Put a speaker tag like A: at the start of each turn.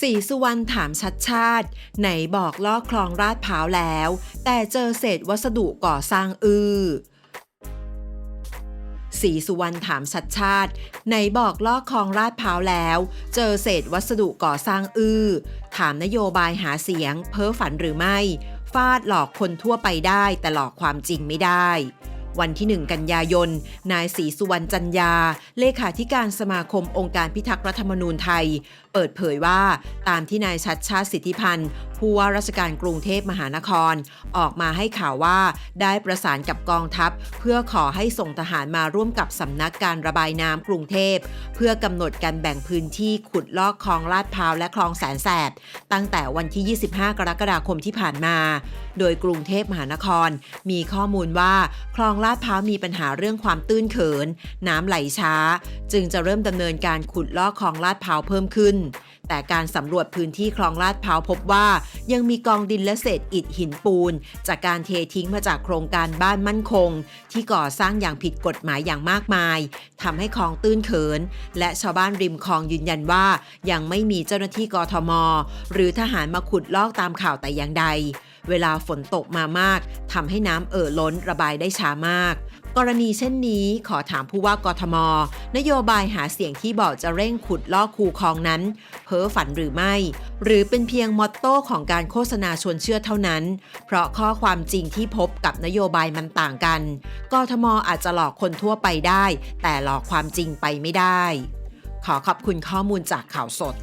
A: สีสุวรรณถามชัดชาติ ไหนบอกลอกคลองราดพร้าวแล้ว แต่เจอเศษวัสดุก่อสร้างอือสีสุวรรณถามชัดชาติ ไหนบอกลอกคลองราดพร้าวแล้ว เจอเศษวัสดุก่อสร้างอือถามนโยบายหาเสียง เพ้อฝันหรือไม่ ฟาดหลอกคนทั่วไปได้แต่หลอกความจริงไม่ได้ วันที่ 1 กันยายน นายศรีสุวรรณจันยา เลขาธิการสมาคมองค์การพิทักษ์รัฐธรรมนูญไทย เปิดเผยว่าตามที่นายชัดชาติสิทธิพันธ์ผู้ว่าราชการกรุงเทพมหานคร ออกมาให้ข่าวว่าได้ประสานกับกองทัพ เพื่อขอให้ส่งทหารมาร่วมกับสำนักการระบายน้ำกรุงเทพ เพื่อกำหนดการแบ่งพื้นที่ขุดลอกคลองลาดพร้าวและคลองแสนแสบ ตั้งแต่วันที่ 25 กรกฎาคมที่ผ่านมา โดยกรุงเทพมหานคร มีข้อมูลว่าคลองลาดพร้าวมีปัญหาเรื่องความตื้นเขิน น้ำไหลช้า จึงจะเริ่มดำเนินการขุดลอกคลองลาดพร้าวเพิ่มขึ้น แต่การสำรวจพื้นที่คลองลาดพร้าวพบว่า ยังมีกองดินและเศษอิฐหินปูน จากการเททิ้งมาจากโครงการบ้านมั่นคง ที่ก่อสร้างอย่างผิดกฎหมายอย่างมากมายทำให้คลองตื้นเขิน และชาวบ้านริมคลองยืนยันว่า ยังไม่มีเจ้าหน้าที่กทม หรือทหารมาขุดลอกตามข่าวแต่อย่างใด เวลาฝนตกมามากทำให้น้ำเอ่อล้นระบายได้ช้ามาก กรณีเช่นนี้ขอถามผู้ว่ากทม นโยบายหาเสียงที่บอกจะเร่งขุดลอกคูคลองนั้น เพ้อฝันหรือไม่ หรือเป็นเพียงมอตโต้ของการโฆษณาชวนเชื่อเท่านั้น เพราะข้อความจริงที่พบกับนโยบายมันต่างกันกทมอาจจะหลอกคนทั่วไปได้ แต่หลอกความจริงไปไม่ได้ ขอขอบคุณข้อมูลจากข่าวสด